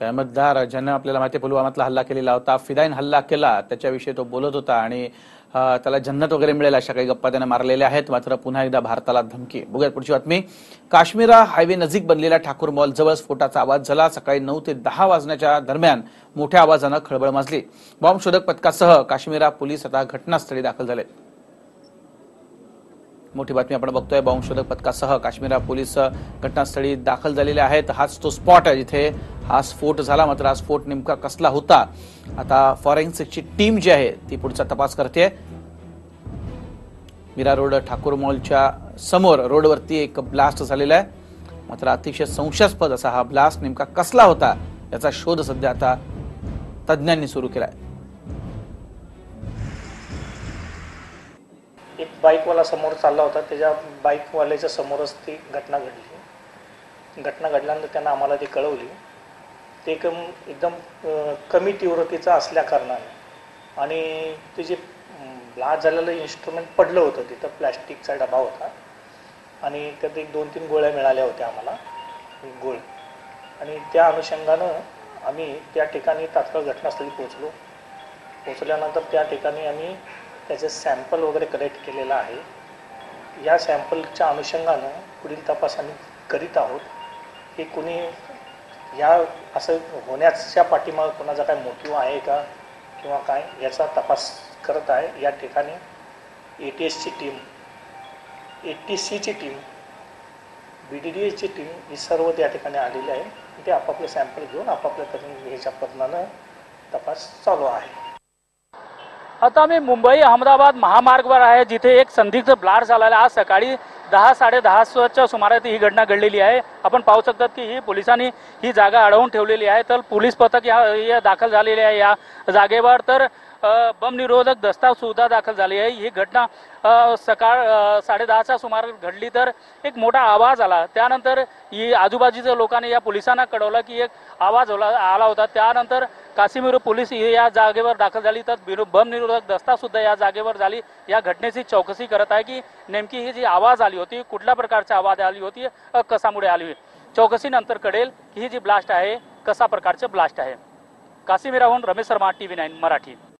त्या मतदार ज्यानं आपल्याला माहिती पुलवामातला हल्ला केलेला होता. फिदाईन हल्ला केला त्याच्याविषयी तो बोलत होता आणि त्याला जन्नत वगैरे मिळेल अशा काही गप्पा त्याने मारलेल्या आहेत. मात्र पुन्हा एकदा भारताला धमकी. बघूयात पुढची बातमी. काश्मीरा हायवे नजीक बनलेल्या ठाकूर मॉल जवळ स्फोटाचा आवाज झाला. सकाळी नऊ ते दहा वाजण्याच्या दरम्यान मोठ्या आवाजानं खळबळ माजली. बॉम्ब शोधक पथकासह काश्मीरा पोलीस आता घटनास्थळी दाखल झाले मोठी बातमी आपण बघतोय. बॉम्ब पथकासह काश्मीरा पोलीस घटनास्थळी दाखल झालेले आहेत. हाच तो स्पॉट आहे जिथे हा स्फोट झाला. मात्र हा स्फोट नेमका कसला होता? आता फॉरेन्सिकची टीम जी आहे ती पुढचा तपास करते मीरा रोड ठाकूर मॉलच्या समोर रोडवरती एक ब्लास्ट झालेला आहे. मात्र अतिशय संशयास्पद असा हा ब्लास्ट नेमका कसला होता याचा शोध सध्या आता तज्ज्ञांनी सुरू केला आहे बाईकवाला समोर चालला होता. त्याच्या बाईकवाल्याच्या समोरच ती घटना घडली. घटना घडल्यानंतर त्यांना आम्हाला ती कळवली. ते एकदम एकदम कमी तीव्रतेचं असल्या कारणाने आणि ते जे ब्लास्ट झालेलं इन्स्ट्रुमेंट पडलं होतं तिथं प्लॅस्टिकचा डबा होता. आणि त्यात एक दोन तीन गोळ्या मिळाल्या होत्या आम्हाला. गोळ आणि त्या अनुषंगानं आम्ही त्या ठिकाणी तात्काळ घटनास्थळी पोचलो पोचल्यानंतर त्या ठिकाणी आम्ही त्याचे सॅम्पल वगैरे कलेक्ट केलेला आहे. या सॅम्पलच्या अनुषंगानं पुढील तपास आम्ही करीत आहोत. की कुणी या असं होण्याच्या पाठीमागं कोणाचा काय मोटिव्ह आहे का किंवा काय याचा तपास करत आहे. या ठिकाणी ए टी एसची टीम ए टी सीची टीम बी डी डी एसची टीम ही सर्व त्या ठिकाणी आलेली आहे. ते आपापले सॅम्पल घेऊन आपापल्या तरी ह्याच्या पद्धतीनं तपास चालू आहे. आता मी मुंबई अहमदाबाद महामार्गवर आहे जिथे एक संदिग्ध ब्लास्ट झालेला आहे. आज सकाळी दहा साडे दहाच्या सुमारास ही घटना घडलेली आहे. आपण पाहू शकतात की ही पोलिसांनी ही जागा अडवून ठेवलेली आहे. तर पोलीस पथक या या दाखल झालेले आहे या जागेवर. तर बमनिरोधक बम निरोधक सुद्धा दाखल झाली आहे. ही घटना सकाळ साडेदहाच्या सुमार घडली. तर एक मोठा आवाज आला. त्यानंतर ही आजूबाजूच्या लोकांनी या पोलिसांना कळवलं की एक आवाज होला आला होता. त्यानंतर काश्मीर पोलीस ही या जागेवर दाखल झाली. तर बिरो- बम निरोधक दस्ता सुद्धा या जागेवर झाली. या घटनेची चौकशी करत आहे की नेमकी ही जी आवाज आली होती कुठल्या प्रकारची आवाज आली होती कशामुळे आली होती? चौकशीनंतर कळेल की ही जी ब्लास्ट आहे कसा प्रकारचं ब्लास्ट आहे. काश्मीराहून Ramesh Sharma T V nine Marathi.